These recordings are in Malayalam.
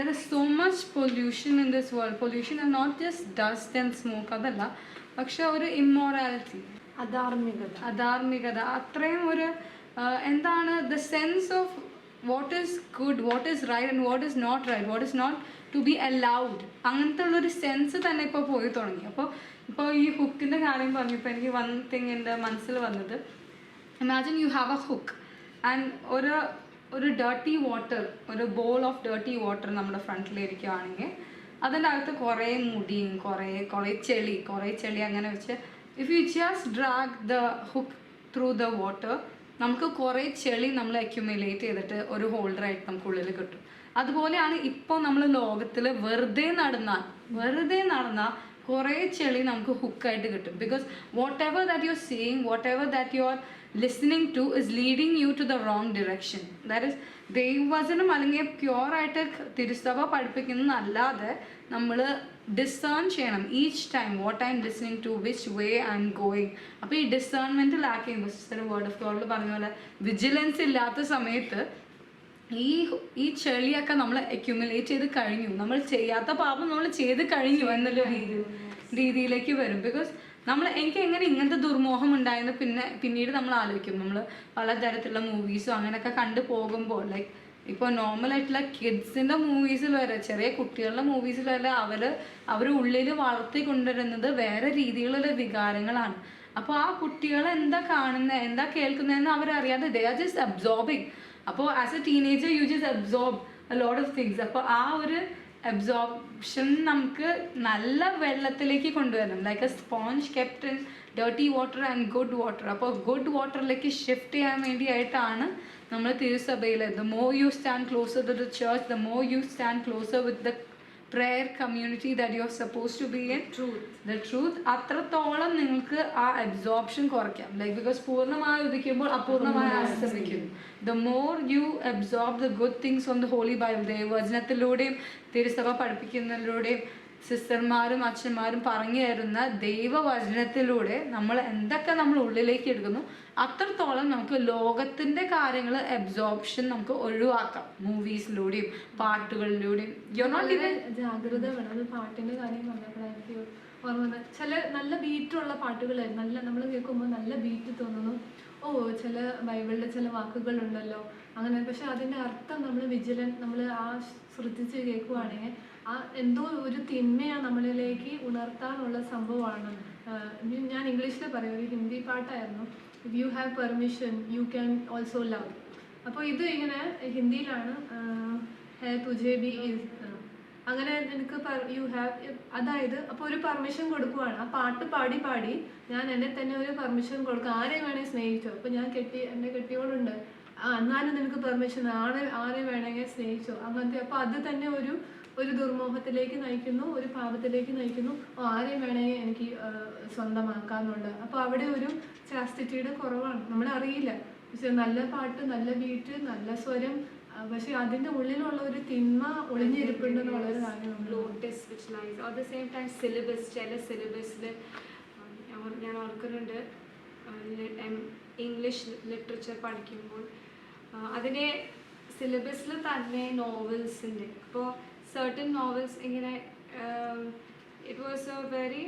there is so much pollution in this world. Pollution is not just dust and smoke അതല്ല. പക്ഷെ ഒരു ഇമ്മോറാലിറ്റി അധാർമികത. അധാർമികത. അത്രയും ഒരു എന്താണ് the sense of what is good what is right and what is not right what is not to be allowed അങ്ങനത്തെ ഉള്ളൊരു സെൻസ് തന്നെ ഇപ്പോൾ പോയി തുടങ്ങി. അപ്പോൾ ഇപ്പോൾ ഈ ഹുക്കിന്റെ കാര്യം പറഞ്ഞപ്പോൾ എനിക്ക് വൺ തിങ് എന്റെ മനസ്സിൽ വന്നത്. Imagine you have a hook and ഒരു ഒരു ഡേർട്ടി വാട്ടർ ഒരു ബോൾ ഓഫ് ഡേർട്ടി വാട്ടർ നമ്മുടെ ഫ്രണ്ടിലിരിക്കുകയാണെങ്കിൽ അതിന്റെ അകത്ത് കുറേ മുടിയും കുറേ കുറേ ചെളി കുറേ ചെളി അങ്ങനെ വെച്ച് if you just drag the hook through the water നമുക്ക് കുറേ ചെളി നമ്മൾ അക്യുമുലേറ്റ് ചെയ്തിട്ട് ഒരു ഹോൾഡറായിട്ട് നമുക്ക് ഉള്ളിൽ കിട്ടും. അതുപോലെയാണ് ഇപ്പോൾ നമ്മൾ ലോകത്തിൽ വെറുതെ നടന്നാൽ വെറുതെ നടന്നാൽ കുറേ ചെളി നമുക്ക് ഹുക്കായിട്ട് കിട്ടും. Because whatever that you are seeing whatever that you are listening to is leading you to the wrong direction that is ദൈവവചനം അല്ലെങ്കിൽ പ്യുവറായിട്ട് തിരുസഭ പഠിപ്പിക്കുന്നതല്ലാതെ നമ്മൾ ഡിസേൺ ചെയ്യണം. Each time what I'm listening to which way I'm going അപ്പോൾ ഈ ഡിസേൺമെന്റ് ലാക്ക് ചെയ്യുമ്പോൾ സിസ്റ്റർ വേർഡ് ഓഫ് ഗോഡിൽ പറഞ്ഞ പോലെ വിജിലൻസ് ഇല്ലാത്ത സമയത്ത് ഈ ഈ ചെളിയൊക്കെ നമ്മൾ അക്യുമുലേറ്റ് ചെയ്ത് കഴിഞ്ഞു. നമ്മൾ ചെയ്യാത്ത പാപം നമ്മൾ ചെയ്ത് കഴിഞ്ഞു എന്നുള്ള രീതിയിൽ രീതിയിലേക്ക് വരും. ബിക്കോസ് നമ്മൾ എനിക്ക് എങ്ങനെ ഇങ്ങനത്തെ ദുർമോഹം ഉണ്ടായെന്ന് പിന്നെ പിന്നീട് നമ്മൾ ആലോചിക്കും. നമ്മൾ പലതരത്തിലുള്ള മൂവീസും അങ്ങനെയൊക്കെ കണ്ടു പോകുമ്പോൾ ലൈക്ക് ഇപ്പൊ നോർമൽ ആയിട്ടുള്ള കിഡ്സിന്റെ മൂവീസിൽ വരെ ചെറിയ കുട്ടികളുടെ മൂവീസിൽ വരെ അവർ അവർ ഉള്ളിൽ വളർത്തി കൊണ്ടുവരുന്നത് വേറെ രീതിയിലുള്ള വികാരങ്ങളാണ്. അപ്പോൾ ആ കുട്ടികൾ എന്താ കാണുന്നത് എന്താ കേൾക്കുന്നതെന്ന് അവരറിയാതെ ദേ ആർ ജസ്റ്റ് അബ്സോർബിങ് അപ്പോൾ as a teenager you just absorb lot of things അപ്പോൾ ആ ഒരു അബ്സോർപ്ഷൻ നമുക്ക് നല്ല വെള്ളത്തിലേക്ക് കൊണ്ടുവരണം. Like a sponge kept in dirty water and good water അപ്പോൾ ഗുഡ് വാട്ടറിലേക്ക് ഷിഫ്റ്റ് ചെയ്യാൻ വേണ്ടിയായിട്ടാണ് നമ്മൾ തിരുസഭയിൽ the more you stand closer to the church the more you stand closer with the prayer community that you are suppose to be in truth the truth അത്രത്തോളം നിങ്ങൾക്ക് ആ അബ്സോർപ്ഷൻ കുറയ്ക്കാം. ലൈക്ക് ബിക്കോസ് പൂർണമായി ഉദിക്കുമ്പോൾ അപൂർണമായി അസ്തമിക്കും the more you absorb the good things on the holy Bible ദൈവവചനത്തിലൂടെയും തിരുസഭ പഠിപ്പിക്കുന്നതിലൂടെയും സിസ്റ്റർമാരും അച്ഛന്മാരും പറഞ്ഞു തരുന്ന ദൈവവചനത്തിലൂടെ നമ്മൾ എന്തൊക്കെ നമ്മൾ ഉള്ളിലേക്ക് എടുക്കുന്നു അത്രത്തോളം നമുക്ക് ലോകത്തിന്റെ കാര്യങ്ങൾ അബ്സോർപ്ഷൻ നമുക്ക് ഒഴിവാക്കാം. മൂവീസിലൂടെയും പാട്ടുകളിലൂടെയും. ജാഗ്രത വേണം. പാട്ടിന്റെ കാര്യം പറഞ്ഞപ്പോഴായിരിക്കും ഓർമ്മ ചില നല്ല ബീറ്റുള്ള പാട്ടുകളായിരുന്നു. നല്ല നമ്മൾ കേൾക്കുമ്പോൾ നല്ല ബീറ്റ് തോന്നുന്നു. ഓ ചില ബൈബിളിലെ ചില വാക്കുകളുണ്ടല്ലോ. അങ്ങനെ. പക്ഷെ അതിന്റെ അർത്ഥം നമ്മൾ വിജിലൻ നമ്മൾ ആ ശ്രദ്ധിച്ച് കേൾക്കുവാണെങ്കിൽ ആ എന്തോ ഒരു തിന്മയാണ് നമ്മളിലേക്ക് ഉണർത്താനുള്ള സംഭവമാണ്. ഞാൻ ഇംഗ്ലീഷിൽ പറയും. ഒരു ഹിന്ദി പാട്ടായിരുന്നു. If you have permission you can also love അപ്പോൾ ഇത് ഇങ്ങനെ ഹിന്ദിയിലാണ് ഹേ തുജേ ബി അങ്ങനെ എനിക്ക് യു ഹാവ് അതായത് അപ്പോൾ ഒരു പെർമിഷൻ കൊടുക്കുവാണ്. ആ പാട്ട് പാടി പാടി ഞാൻ എന്നെ തന്നെ ഒരു പെർമിഷൻ കൊടുക്കുക ആരെ വേണേ സ്നേഹിച്ചോ? അപ്പോൾ ഞാൻ കെട്ടി എന്നെ കെട്ടിയോടുണ്ട് എന്നാലും നിനക്ക് പെർമിഷൻ ആരെ ആരെ വേണമെങ്കിൽ സ്നേഹിച്ചോ? അങ്ങനത്തെ അപ്പോൾ അത് തന്നെ ഒരു ഒരു ദുർമോഹത്തിലേക്ക് നയിക്കുന്നു ഒരു പാപത്തിലേക്ക് നയിക്കുന്നു. ആരെയും വേണമെങ്കിൽ എനിക്ക് സ്വന്തമാക്കാന്നുണ്ട്. അപ്പോൾ അവിടെ ഒരു ചാസ്റ്റിറ്റിയുടെ കുറവാണ്. നമ്മൾ അറിയില്ല. പക്ഷെ നല്ല പാട്ട് നല്ല ബീറ്റ് നല്ല സ്വരം പക്ഷെ അതിന്റെ ഉള്ളിലുള്ള ഒരു തിന്മ ഒളിഞ്ഞിരിപ്പുണ്ട് എന്നുള്ളൊരു കാര്യം നമ്മൾ lotus which lies at same time syllabus ചില സിലബസിൽ ഞാൻ ഓർക്കുന്നുണ്ട്. ഇംഗ്ലീഷ് ലിറ്ററേച്ചർ പഠിക്കുമ്പോൾ അതിനെ സിലബസിൽ തന്നെ നോവൽസിന്റെ ഇപ്പോൾ സർട്ടൻ നോവൽസ് ഇങ്ങനെ ഇറ്റ് വാസ് എ വെരി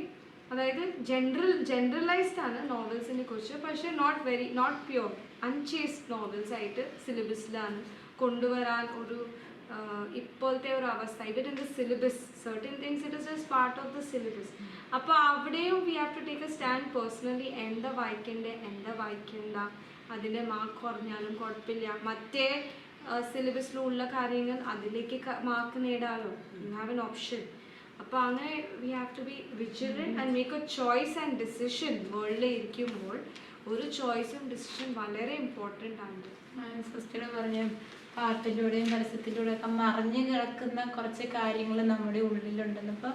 അതായത് ജനറൽ ജനറലൈസ്ഡ് ആണ് നോവൽസിനെ കുറിച്ച്. പക്ഷേ not very not pure unchaste novels ആയിട്ട് സിലബസിലാണ് കൊണ്ടുവരാൻ ഒരു ആഹ് ഇപ്പോഴത്തെ ഒരു അവസ്ഥ. ഇവർ in the syllabus certain things it is just part of the syllabus അപ്പോൾ അവിടെയും we have to take a stand personally എന്താ വായിക്കണ്ടേ എന്താ വായിക്കണ്ട അതിന്റെ മാർക്ക് കുറഞ്ഞാലും കുഴപ്പമില്ല. മറ്റേ സിലബസിലുള്ള കാര്യങ്ങൾ അതിലേക്ക് മാർക്ക് നേടാലോ. യു ഹാവ് എൻ ഓപ്ഷൻ അപ്പോൾ അങ്ങനെ we have to be vigilant and make a choice and decision വേൾഡിൽ ഇരിക്കുമ്പോൾ ഒരു ചോയ്സും ഡിസിഷൻ വളരെ ഇമ്പോർട്ടന്റ് ആണ്. സിസ്റ്റർ പറഞ്ഞ പാട്ടിലൂടെയും പരസ്യത്തിലൂടെയും ഒക്കെ മറിഞ്ഞു കിടക്കുന്ന കുറച്ച് കാര്യങ്ങൾ നമ്മുടെ ഉള്ളിലുണ്ടെന്ന്. അപ്പോൾ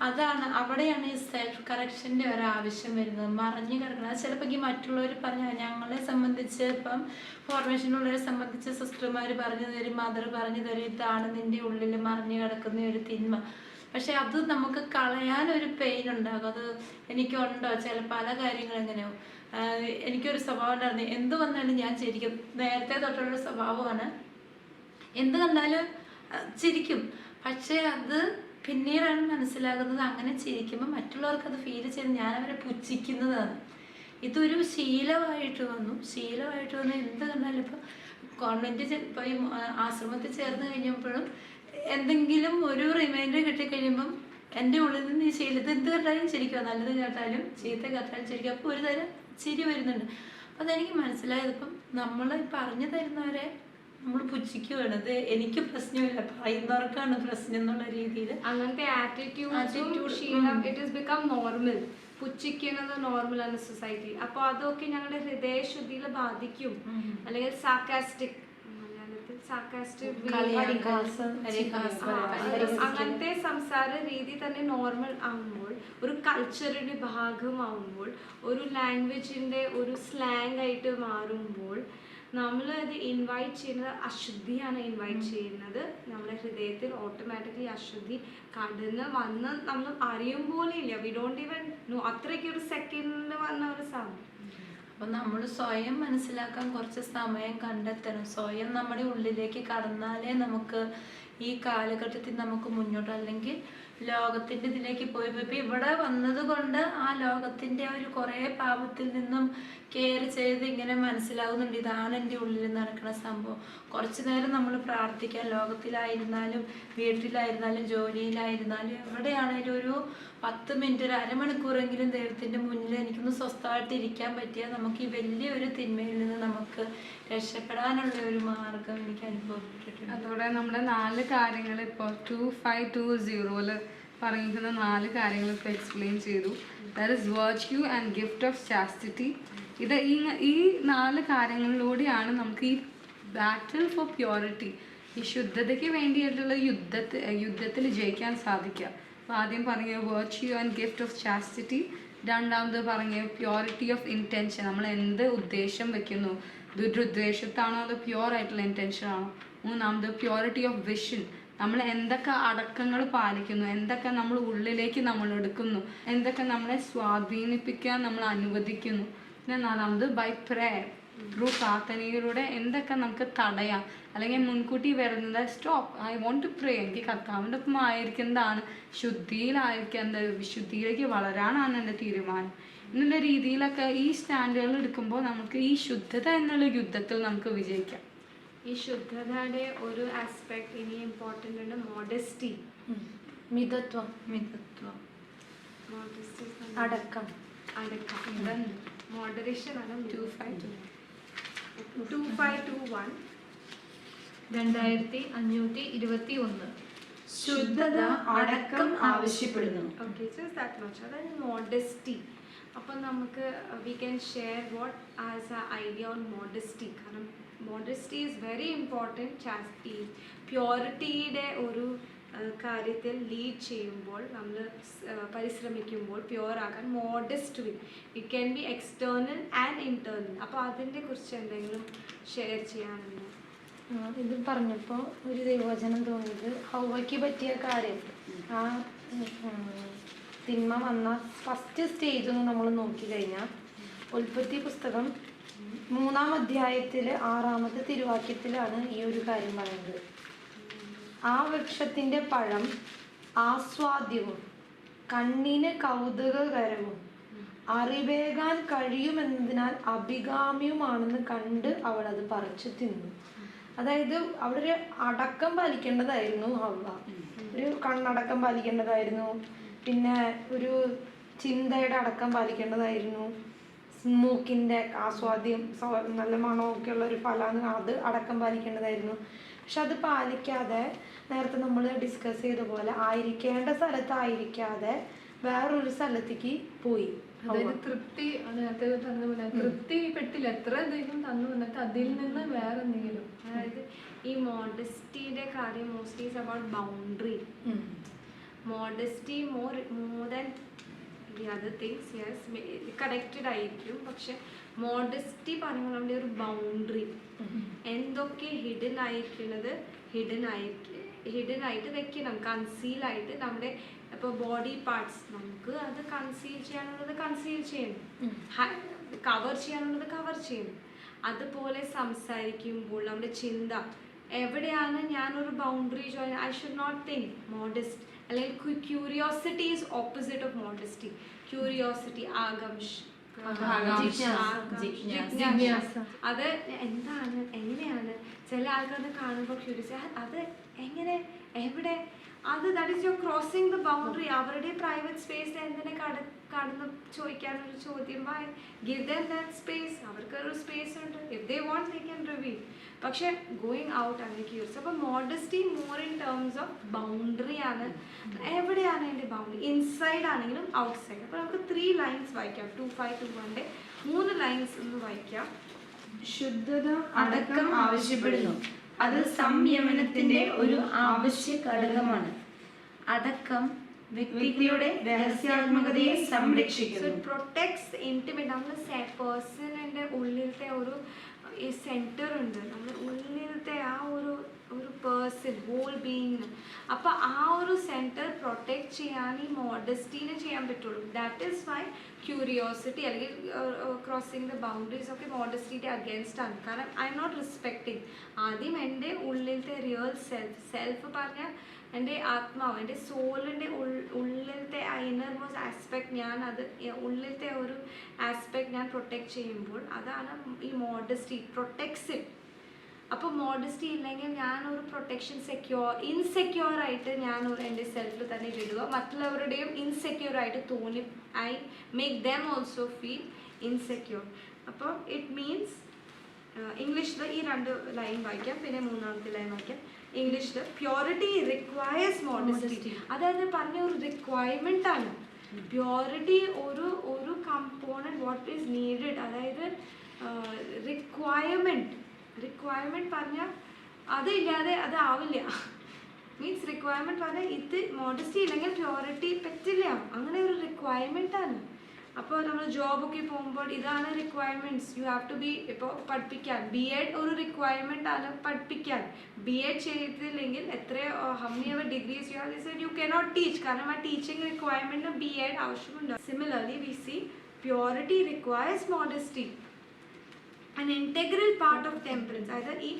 അതാണ് അവിടെയാണ് ഈ സെൽഫ് കറക്ഷന്റെ ഒരു ആവശ്യം വരുന്നത്. മറിഞ്ഞു കിടക്കണം. അത് ചിലപ്പോൾ ഈ മറ്റുള്ളവർ പറഞ്ഞ ഞങ്ങളെ സംബന്ധിച്ച് ഇപ്പം ഫോർമേഷനുള്ളവരെ സംബന്ധിച്ച് സിസ്റ്റർമാർ പറഞ്ഞു തരും മദർ പറഞ്ഞു തരും ഇതാണ് നിന്റെ ഉള്ളിൽ മറിഞ്ഞു കിടക്കുന്ന ഒരു തിന്മ. പക്ഷെ അത് നമുക്ക് കളയാൻ ഒരു പെയിൻ ഉണ്ടാകും. അത് എനിക്കുണ്ടോ? ചില പല കാര്യങ്ങളും എങ്ങനെയോ. എനിക്കൊരു സ്വഭാവം ഉണ്ടായിരുന്നു. എന്ത് വന്നാലും ഞാൻ ചിരിക്കും. നേരത്തെ തൊട്ടുള്ള സ്വഭാവമാണ്. എന്ത് കണ്ടാലും ചിരിക്കും. പക്ഷേ അത് പിന്നീടാണ് മനസ്സിലാകുന്നത് അങ്ങനെ ചിരിക്കുമ്പോൾ മറ്റുള്ളവർക്ക് അത് ഫീൽ ചെയ്ത് ഞാൻ അവരെ പുച്ഛിക്കുന്നതാണ്. ഇതൊരു ശീലമായിട്ട് വന്നു. ശീലമായിട്ട് വന്നു എന്ത് കണ്ടാലും ഇപ്പോൾ കോൺവെന്റ് ഇപ്പോൾ ഈ ആശ്രമത്തിൽ ചേർന്ന് കഴിഞ്ഞപ്പോഴും എന്തെങ്കിലും ഒരു റിമൈൻഡർ കിട്ടിക്കഴിയുമ്പം എന്റെ ഉള്ളിൽ നിന്ന് ഈ ശീലത്തിൽ എന്ത് കേട്ടാലും ചിരിക്കുക നല്ലത് കേട്ടാലും ചീത്ത കേട്ടാലും ചിരിക്കുക അപ്പോൾ ഒരു തരം ചിരി വരുന്നുണ്ട്. അപ്പോൾ അതെനിക്ക് മനസ്സിലായത് ഇപ്പം നമ്മൾ പറഞ്ഞു തരുന്നവരെ നമ്മൾ പുച്ഛിക്കുകയാണ് വേണത് എനിക്ക് പ്രശ്നമില്ല. പറയുന്നവർക്കാണ് പ്രശ്നം എന്നുള്ള രീതിയിൽ അങ്ങനത്തെ ബിക്കം നോർമൽ പുച്ഛിക്കുന്നത് നോർമൽ ആണ് സൊസൈറ്റി അപ്പോൾ അതൊക്കെ ഞങ്ങളുടെ ഹൃദയശുദ്ധിയിൽ ബാധിക്കും. അല്ലെങ്കിൽ സാക്കാസ്റ്റിക്. അങ്ങനത്തെ സംസാര രീതി തന്നെ നോർമൽ ആകുമ്പോൾ ഒരു കൾച്ചറിന്റെ ഭാഗമാകുമ്പോൾ ഒരു ലാംഗ്വേജിന്റെ ഒരു സ്ലാങ് ആയിട്ട് മാറുമ്പോൾ നമ്മൾ അത് ഇൻവൈറ്റ് ചെയ്യുന്നത് അശുദ്ധിയാണ് ഇൻവൈറ്റ് ചെയ്യുന്നത്. നമ്മുടെ ഹൃദയത്തിൽ ഓട്ടോമാറ്റിക്കലി അശുദ്ധി കടന്ന് വന്ന് നമ്മൾ അറിയും പോലെ ഇല്ല വി ഡോണ്ട് ഈവൻ നോ അത്രയ്ക്ക് ഒരു സെക്കൻഡിൽ വന്ന ഒരു സാധനം. അപ്പം നമ്മൾ സ്വയം മനസ്സിലാക്കാൻ കുറച്ച് സമയം കണ്ടെത്തണം. സ്വയം നമ്മുടെ ഉള്ളിലേക്ക് കടന്നാലേ നമുക്ക് ഈ കാലഘട്ടത്തിൽ നമുക്ക് മുന്നോട്ട് അല്ലെങ്കിൽ ലോകത്തിന്റെ ഇതിലേക്ക് പോയി. പോയി ഇപ്പം ഇവിടെ വന്നത് കൊണ്ട് ആ ലോകത്തിന്റെ ഒരു കുറേ പാപത്തിൽ നിന്നും കെയർ ചെയ്ത് ഇങ്ങനെ മനസ്സിലാവുന്നുണ്ട്. ഇതാണ് എന്റെ ഉള്ളിൽ നടക്കുന്ന സംഭവം. കുറച്ച് നേരം നമ്മൾ പ്രാർത്ഥിക്കാൻ ലോകത്തിലായിരുന്നാലും വീട്ടിലായിരുന്നാലും ജോലിയിലായിരുന്നാലും എവിടെയാണേലും ഒരു പത്ത് മിനിറ്റ് ഒരു അരമണിക്കൂറെങ്കിലും ദൈവത്തിന്റെ മുന്നിൽ എനിക്കൊന്ന് സ്വസ്ഥമായിട്ട് ഇരിക്കാൻ പറ്റിയാൽ നമുക്ക് ഈ വലിയൊരു തിന്മയിൽ നിന്ന് നമുക്ക് രക്ഷപ്പെടാനുള്ള ഒരു മാർഗം എനിക്ക് അനുഭവപ്പെട്ടിട്ടുണ്ട്. അതോടെ നമ്മുടെ നാല് കാര്യങ്ങൾ ഇപ്പോൾ ടു ഫൈവ് ടു സീറോയിൽ പറഞ്ഞിരിക്കുന്ന നാല് കാര്യങ്ങൾ ഇപ്പോൾ എക്സ്പ്ലെയിൻ ചെയ്തു. That is virtue and gift of chastity ഇത് ഈ ഈ നാല് കാര്യങ്ങളിലൂടെയാണ് നമുക്ക് ഈ ബാറ്റിൽ ഫോർ പ്യൂരിറ്റി ഈ ശുദ്ധതയ്ക്ക് വേണ്ടിയിട്ടുള്ള യുദ്ധത്തിൽ യുദ്ധത്തിൽ ജയിക്കാൻ സാധിക്കുക. ആദ്യം പറഞ്ഞ virtue and gift of chastity രണ്ടാമത് പറഞ്ഞ പ്യോറിറ്റി ഓഫ് ഇന്റൻഷൻ നമ്മൾ എന്ത് ഉദ്ദേശം വെക്കുന്നു? ദുരുദ്ദേശത്താണോ അതോ പ്യുവർ ആയിട്ടുള്ള ഇന്റൻഷൻ ആണോ? മൂന്നാമത് പ്യോറിറ്റി ഓഫ് വിഷൻ നമ്മൾ എന്തൊക്കെ അടക്കങ്ങൾ പാലിക്കുന്നു? എന്തൊക്കെ നമ്മൾ ഉള്ളിലേക്ക് നമ്മൾ എടുക്കുന്നു? എന്തൊക്കെ നമ്മളെ സ്വാധീനിപ്പിക്കാൻ നമ്മൾ അനുവദിക്കുന്നു? പിന്നെ നാലാമത് ബൈ പ്രേയർ ത്രൂ പ്രാർത്ഥനയിലൂടെ എന്തൊക്കെ നമുക്ക് തടയാം. അല്ലെങ്കിൽ മുൻകൂട്ടി വരുന്നത് stop I want to pray എനിക്ക് കർത്താവിന്റെ ഒപ്പം ആയിരിക്കുന്നതാണ് ശുദ്ധിയിലായിരിക്കുന്നത് വിശുദ്ധിയിലേക്ക് വളരാനാണ് എന്റെ തീരുമാനം. എന്നുള്ള രീതിയിലൊക്കെ ഈ സ്റ്റാൻഡുകൾ എടുക്കുമ്പോൾ നമുക്ക് ഈ ശുദ്ധത എന്നുള്ള യുദ്ധത്തിൽ നമുക്ക് വിജയിക്കാം. ഈ ശുദ്ധതയുടെ ഒരു ആസ്പെക്ട് ഇനി ഇമ്പോർട്ടന്റ് ആണ് മോഡസ്റ്റി മിതത്വം. മിതത്വം. മോഡസ്റ്റി അടക്കം. അടക്കം. മോഡറേഷൻ ആണ് two five two five two one രണ്ടായിരത്തി അഞ്ഞൂറ്റി ഇരുപത്തി ഒന്ന്. ശുദ്ധത അടക്കം ആവശ്യപ്പെടുന്നു. ഓക്കെ ജസ്റ്റ് ദാറ്റ് മച്ച് അതായത് മോഡസ്റ്റി അപ്പം നമുക്ക് we can share what as a idea on modesty കാരണം മോഡസ്റ്റി ഈസ് വെരി ഇമ്പോർട്ടന്റ് ഈ പ്യോറിറ്റിയുടെ ഒരു കാര്യത്തിൽ ലീഡ് ചെയ്യുമ്പോൾ നമ്മൾ പരിശ്രമിക്കുമ്പോൾ പ്യുവർ ആകാൻ modest win it can be external and internal അപ്പോൾ അതിനെ കുറിച്ച് എന്തെങ്കിലും ഷെയർ ചെയ്യാനുണ്ട്? ഇത് പറഞ്ഞപ്പോൾ ഒരു ദൈവവചനം തോന്നിയത് ഹൗവയ്ക്ക് പറ്റിയ കാര്യം. ആ തിന്മ വന്ന ഫസ്റ്റ് സ്റ്റേജ് ഒന്ന് നമ്മൾ നോക്കി കഴിഞ്ഞാൽ ഉൽപ്പത്തി പുസ്തകം മൂന്നാം അധ്യായത്തിൽ ആറാമത്തെ തിരുവാക്യത്തിലാണ് ഈ ഒരു കാര്യം പറയുന്നത്. ആ വൃക്ഷത്തിന്റെ പഴം ആസ്വാദ്യവും കണ്ണിന് കൗതുകകരവും അറിവേകാൻ കഴിയുമെന്നതിനാൽ അഭികാമ്യവുമാണെന്ന് കണ്ട് അവൾ അത് പറിച്ചു തിന്നു. അതായത് അവിടെ ഒരു അടക്കം പാലിക്കേണ്ടതായിരുന്നു അവ ഒരു കണ്ണടക്കം പാലിക്കേണ്ടതായിരുന്നു. പിന്നെ ഒരു ചിന്തയുടെ അടക്കം പാലിക്കേണ്ടതായിരുന്നു. മൂക്കിന്റെ ആസ്വാദ്യം നല്ല മണമൊക്കെയുള്ള ഒരു ഫലമാണ് അത് അടക്കം പാലിക്കേണ്ടതായിരുന്നു. പക്ഷെ അത് പാലിക്കാതെ നേരത്തെ നമ്മൾ ഡിസ്കസ് ചെയ്ത പോലെ ആയിരിക്കേണ്ട സ്ഥലത്തായിരിക്കാതെ വേറൊരു സ്ഥലത്തേക്ക് പോയി. അതായത് തൃപ്തി നേരത്തെ പറഞ്ഞ പോലെ. തൃപ്തി പെട്ടില്ല എത്ര എന്തെങ്കിലും തന്നു എന്നിട്ട് അതിൽ നിന്ന് വേറെ എന്തെങ്കിലും. അതായത് ഈ മോഡസ്റ്റിയുടെ കാര്യം mostly is about boundary modesty more more than the other things yes connected ആയിരിക്കും. പക്ഷെ മോഡസ്റ്റി പറയുമ്പോൾ നമ്മുടെ ഒരു ബൗണ്ടറി എന്തൊക്കെ ഹിഡൻ ആയിരിക്കുന്നത് ഹിഡൻ ആയിരിക്കും ഹിഡൻ ആയിട്ട് വെക്കണം. കൺസീൽ ആയിട്ട് നമ്മുടെ ഇപ്പോൾ ബോഡി പാർട്സ് നമുക്ക് അത് കൺസീൽ ചെയ്യാനുള്ളത് കൺസീൽ ചെയ്യണം. കവർ ചെയ്യാനുള്ളത് കവർ ചെയ്യണം. അതുപോലെ സംസാരിക്കുമ്പോൾ നമ്മുടെ ചിന്ത. എവിടെയാണ് ഞാനൊരു boundary join I should not think modest അല്ലെങ്കിൽ curiosity is opposite of modesty curiosity ആകാംക്ഷ. ജിജ്ഞാസ. അത് എന്താണ്? എങ്ങനെയാണ്? ചില ആൾക്കാരെ കാണുമ്പോൾ ക്യൂരിയസ് അത് എങ്ങനെ? എവിടെ? അത് that is your crossing the boundary അവരുടെ പ്രൈവറ്റ് സ്പേസ് എന്തിനെ കട കടന്ന് ചോദിക്കാനൊരു ചോദ്യം by give them that space അവർക്കൊരു സ്പേസ് ഉണ്ട്. If they want they can reveal പക്ഷേ ഗോയിങ് ഔട്ട് ആണ് ക്യൂർസ് അപ്പോൾ modesty more in terms of boundary ആണ്. എവിടെയാണ് എന്റെ ബൗണ്ടറി ഇൻസൈഡ് ആണെങ്കിലും ഔട്ട് സൈഡ് അപ്പോൾ നമുക്ക് ത്രീ ലൈൻസ് വായിക്കാം. ടു ഫൈവ് ടു വണ്ടെ മൂന്ന് ലൈൻസ് ഒന്ന് വായിക്കാം. ശുദ്ധത അടക്കം ആവശ്യപ്പെടുന്നു. അത് സംയമനത്തിന്റെ ഒരു ആവശ്യ ഘടകമാണ് അടക്കം വ്യക്തിയുടെ രഹസ്യാത്മകതയെ സംരക്ഷിക്കുന്നു. പ്രൊട്ടക്ട്സ് ഇന്റിമേറ്റ് നമ്മൾ പേഴ്സണിന്റെ ഉള്ളിലത്തെ ഒരു ഈ സെന്റർ ഉണ്ട്. നമ്മൾ ഉള്ളിലത്തെ ആ ഒരു ഒരു പേഴ്സൺ ഹോൾ ബീയിങ്ങിന് അപ്പോൾ ആ ഒരു സെന്റർ പ്രൊട്ടക്ട് ചെയ്യാൻ ഈ മോഡസ്റ്റിനെ ചെയ്യാൻ പറ്റുള്ളൂ. ദാറ്റ് ഈസ് വൈ ക്യൂരിയോസിറ്റി അല്ലെങ്കിൽ ക്രോസിങ് ദ ബൗണ്ടറീസ് ഒക്കെ മോഡസ്റ്റിയുടെ അഗേൻസ്റ്റ് ആണ്. കാരണം ഐ എം നോട്ട് റെസ്പെക്ടിങ് ആദ്യം എന്റെ ഉള്ളിലത്തെ റിയൽ സെൽഫ് സെൽഫ് പറഞ്ഞാൽ എന്റെ ആത്മാവ് എന്റെ സോളിന്റെ ഉള്ളിലത്തെ ആ ഇന്നർ മോസ്റ്റ് ആസ്പെക്ട് ഞാൻ അത് ഉള്ളിലത്തെ ഒരു ആസ്പെക്ട് ഞാൻ പ്രൊട്ടക്ട് ചെയ്യുമ്പോൾ അതാണ് ഈ മോഡസ്റ്റി പ്രൊട്ടക്ട്സ് അപ്പോൾ മോഡസ്റ്റി ഇല്ലെങ്കിൽ ഞാനൊരു പ്രൊട്ടക്ഷൻ സെക്യൂർ ഇൻസെക്യൂർ ആയിട്ട് ഞാൻ എന്റെ സെൽഫിൽ തന്നെ ഇടുക. മറ്റുള്ളവരുടെയും ഇൻസെക്യൂർ ആയിട്ട് തോന്നി I make them also feel insecure അപ്പോൾ ഇറ്റ് മീൻസ് ഇംഗ്ലീഷിൽ ഈ രണ്ട് ലൈൻ വായിക്കാം പിന്നെ മൂന്നാമത്തെ ലൈൻ വായിക്കാം. ഇംഗ്ലീഷിൽ പ്യോറിറ്റി റിക്വയേഴ്സ് മോഡസ്റ്റി അതായത് പറഞ്ഞ ഒരു റിക്വയർമെന്റ് ആണ്. പ്യോറിറ്റി ഒരു ഒരു കമ്പോണന്റ് വാട്ട് ഈസ് നീഡഡ് അതായത് റിക്വയർമെന്റ് റിക്വയർമെന്റ് പറഞ്ഞാൽ അതില്ലാതെ അത് ആവില്ല. മീൻസ് റിക്വയർമെന്റ് പറഞ്ഞാൽ ഇത് മോഡസ്റ്റി ഇല്ലെങ്കിൽ പ്യോറിറ്റി പറ്റില്ല. അങ്ങനെ ഒരു റിക്വയർമെന്റ് ആണ്. അപ്പോൾ നമ്മൾ ജോബൊക്കെ പോകുമ്പോൾ ഇതാണ് requirements you have to be ഇപ്പോൾ പഠിപ്പിക്കാൻ. ബി എഡ് ഒരു റിക്വയർമെന്റ് ആണ് പഠിപ്പിക്കാൻ. ബി എഡ് ചെയ്തില്ലെങ്കിൽ എത്ര ഹമ്മി അവർ degrees you have you cannot teach കാരണം ആ ടീച്ചിങ് റിക്വയർമെന്റിന് ബി എഡ് ആവശ്യമുണ്ട്. Similarly we see purity requires modesty an integral part of temperance. അതായത് ഈ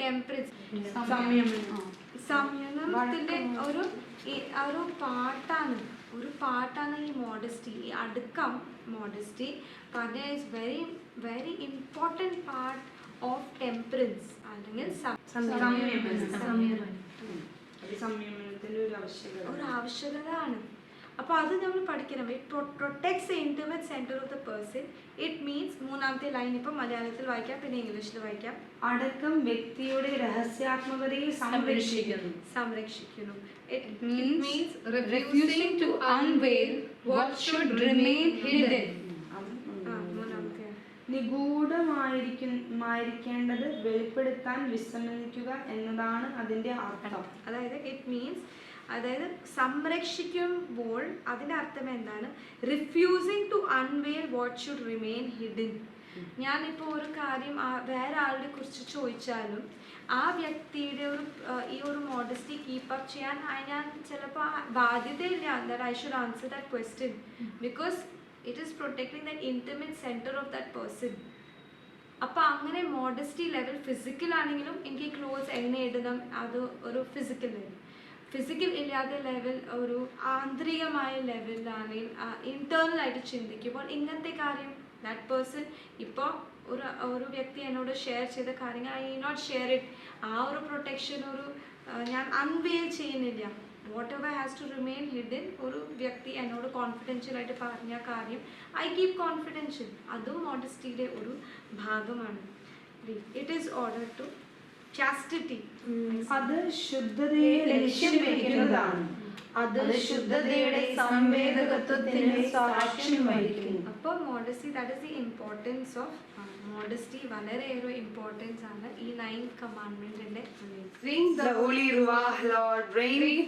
ടെമ്പറൻസ് സംയമനത്തിന്റെ ഒരു ഒരു പാട്ടാണ് ഒരു പാട്ടാണ് ഈ മോഡസ്റ്റി ഈ അടുക്കം മോഡസ്റ്റി പറഞ്ഞ is very very important part of temperance അല്ലെങ്കിൽ ഒരു ആവശ്യകത. ആണ് അപ്പോൾ അത് നമ്മൾ പഠിക്കണം. It protects intimate centre of the person it means മൂന്നാമത്തെ ലൈൻ ഇപ്പം മലയാളത്തിൽ വായിക്കാം പിന്നെ ഇംഗ്ലീഷിൽ വായിക്കാം. അടക്കം വ്യക്തിയുടെ രഹസ്യാത്മകതയെ സംരക്ഷിക്കുന്നു. സംരക്ഷിക്കുന്നു. It means to what should hidden നിഗൂഢമായിരിക്കേണ്ടത് വെളിപ്പെടുത്താൻ വിശ്രമിക്കുക എന്നതാണ് അതിന്റെ അർത്ഥം. അതായത് ഇറ്റ് മീൻസ് അതായത് സംരക്ഷിക്കുമ്പോൾ അതിന്റെ അർത്ഥം എന്താണ്? Refusing to unveil what should remain hidden ഞാനിപ്പോൾ ഒരു കാര്യം വേറെ ആളുടെ കുറിച്ച് ചോദിച്ചാലും ആ വ്യക്തിയുടെ ഒരു ഈ ഒരു മോഡസ്റ്റി കീപ്പ് അപ്പ് ചെയ്യാൻ ഞാൻ ചിലപ്പോൾ ബാധ്യതയില്ല. That I should answer that question because it is protecting the intimate centre of that person അപ്പോൾ അങ്ങനെ മോഡസ്റ്റി ലെവൽ ഫിസിക്കൽ ആണെങ്കിലും എനിക്ക് ക്ലോസ് എങ്ങനെ ഇടണം? അത് ഒരു ഫിസിക്കൽ ലെവൽ ഫിസിക്കൽ ഇല്ലാത്ത ലെവൽ ഒരു ആന്തരികമായ ലെവലിലാണെങ്കിൽ ഇന്റേണൽ ആയിട്ട് ചിന്തിക്കുമ്പോൾ ഇങ്ങനത്തെ കാര്യം ദാറ്റ് പേഴ്സൺ ഇപ്പോൾ ഒരു ഒരു വ്യക്തി എന്നോട് ഷെയർ ചെയ്ത കാര്യങ്ങൾ ഐ നോട്ട് ഷെയർ ഇറ്റ് ആ ഒരു പ്രൊട്ടക്ഷൻ ഒരു ഞാൻ അൺവെയിൽ ചെയ്യുന്നില്ല. Whatever has to remain hidden ഒരു വ്യക്തി എന്നോട് കോൺഫിഡൻഷ്യൽ ആയിട്ട് പറഞ്ഞ കാര്യം ഐ കീപ് കോൺഫിഡൻഷ്യൽ അതും മോഡസ്റ്റിയുടെ ഒരു ഭാഗമാണ്. It is order to chastity അത് ശുദ്ധതയെ ലക്ഷ്യം വെക്കുന്നതാണ് അത് ശുദ്ധതയുടെ സംവേദകത്വത്തിന് സാക്ഷ്യം വഹിക്കുന്നു. അപ്പോൾ modesty that is the importance of modesty വളരെയേറെ ഇമ്പോർട്ടൻസ് ആണ് ഈ നയൻ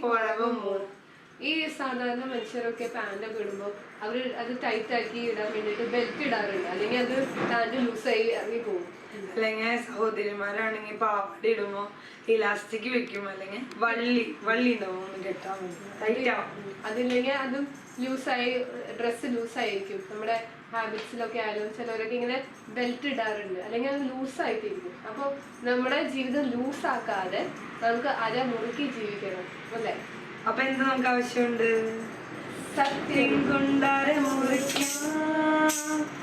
forevermore. ഈ സാധാരണ മനുഷ്യരൊക്കെ പാന്റൊക്കെ ഇടുമ്പോൾ അവർ അത് ടൈറ്റ് ആക്കി ഇടാൻ വേണ്ടിയിട്ട് ബെൽറ്റ് ഇടാറുണ്ട്. അല്ലെങ്കിൽ അത് പാന്റ് ലൂസായി ഇറങ്ങി പോകും അല്ലെങ്കിൽ സഹോദരിമാരാണെങ്കിൽ പാവാട ഇടുമ്പോ ഇലാസ്റ്റിക് വെക്കും അല്ലെങ്കിൽ വള്ളി വള്ളി ഉണ്ടാവും ഒന്ന് കെട്ടാൻ ടൈറ്റ് ആവും. അതില്ലെങ്കിൽ അതും ലൂസായി ഡ്രസ്സ് ലൂസായിരിക്കും. നമ്മുടെ ഹാബിറ്റ്സിലൊക്കെ ആയാലും ചിലവരൊക്കെ ഇങ്ങനെ ബെൽറ്റ് ഇടാറുണ്ട്. അല്ലെങ്കിൽ അത് ലൂസായിട്ടിരിക്കും. അപ്പോൾ നമ്മുടെ ജീവിതം ലൂസാക്കാതെ നമുക്ക് അര മുറുക്കി ജീവിക്കണം. അല്ലേ? അപ്പൊ എന്ത് നമുക്ക് ആവശ്യമുണ്ട്? സത്യം. കൊണ്ടര മുറിക്കാം.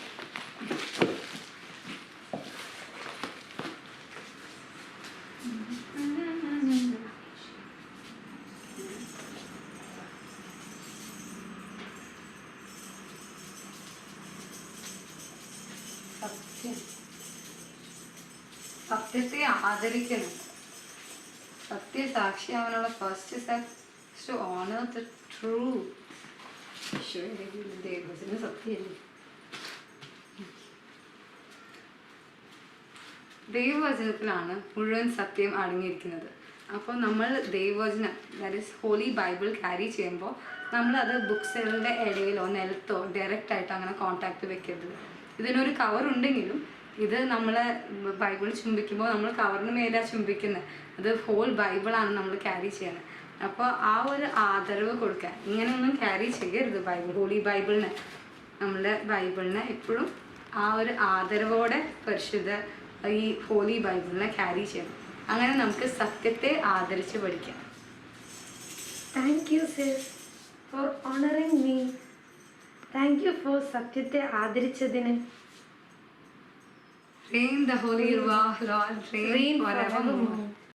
സത്യത്തെ ആദരിക്കണം. സത്യസാക്ഷിയാവാനുള്ള first step to honour the true ദൈവത്തിന് സത്യമല്ലേ? ദൈവവചനത്തിലാണ് മുഴുവൻ സത്യം അടങ്ങിയിരിക്കുന്നത്. അപ്പോൾ നമ്മൾ ദൈവവചനം that is holy Bible carry ചെയ്യുമ്പോൾ നമ്മളത് ബുക്സുകളുടെ ഇടയിലോ നിലത്തോ ഡയറക്റ്റ് ആയിട്ട് അങ്ങനെ കോൺടാക്റ്റ് വെക്കരുത്. ഇതിനൊരു കവർ ഉണ്ടെങ്കിലും ഇത് നമ്മൾ ബൈബിൾ ചുംബിക്കുമ്പോൾ നമ്മൾ കവറിന് മേലാണ് ചുംബിക്കുന്നത് അത് ഹോൾ ബൈബിളാണ് നമ്മൾ ക്യാരി ചെയ്യുന്നത് അപ്പോൾ ആ ഒരു ആദരവ് കൊടുക്കാൻ ഇങ്ങനെയൊന്നും ക്യാരി ചെയ്യരുത് ബൈബിൾ ഹോളി ബൈബിളിന്. നമ്മുടെ ബൈബിളിനെ എപ്പോഴും ആ ഒരു ആദരവോടെ പരിശുദ്ധ ഈ ഹോളി ബൈബിളിനെ ക്യാരി ചെയ്യണം. അങ്ങനെ നമുക്ക് സത്യത്തെ ആദരിച്ച് പഠിക്കാം. Thank you for honouring me thank you for സത്യത്തെ ആദരിച്ചതിന്. Reign the holy Ruach, Lord, reign Reign forevermore. forevermore.